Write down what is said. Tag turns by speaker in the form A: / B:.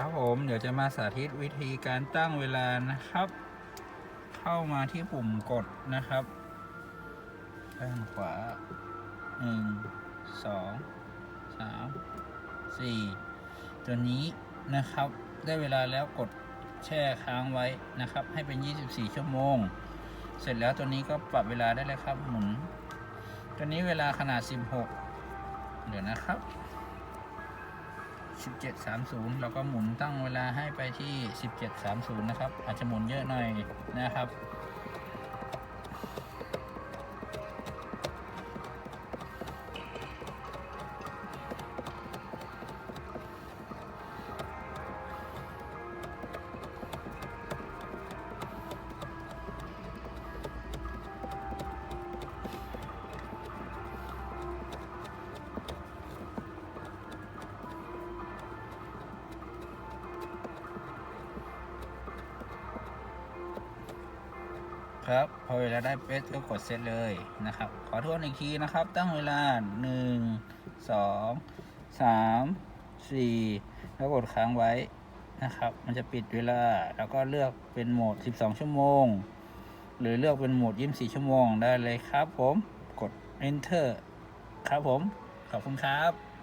A: ครับผมเดี๋ยวจะมาสาธิตวิธีการตั้งเวลานะครับ เข้ามาที่ปุ่มกดนะครับด้านขวาหนึ่งสองสามสี่ตัวนี้นะครับ ได้เวลาแล้วกดแช่ค้างไว้นะครับ ให้เป็น 24 ชั่วโมง เสร็จแล้วตัวนี้ก็ปรับเวลาได้เลยครับหมุน ตัวนี้เวลาขนาด 16 เดี๋ยวนะครับ 1730แล้วก็หมุนตั้งเวลาให้ไปที่ 1730 นะครับ อาจจะหมุนเยอะหน่อยนะครับ ครับ พอเวลาได้เป๊ะก็กดเซตเลยนะครับ ขอทวนอีกทีนะครับ ตั้งเวลา 1 2 3 4 แล้วกดค้างไว้นะครับ มันจะปิดเวลา แล้วก็เลือกเป็นโหมด 12 ชั่วโมง หรือเลือกเป็นโหมด 24 ชั่วโมงได้เลยครับผม กด enter ครับผม ขอบคุณครับ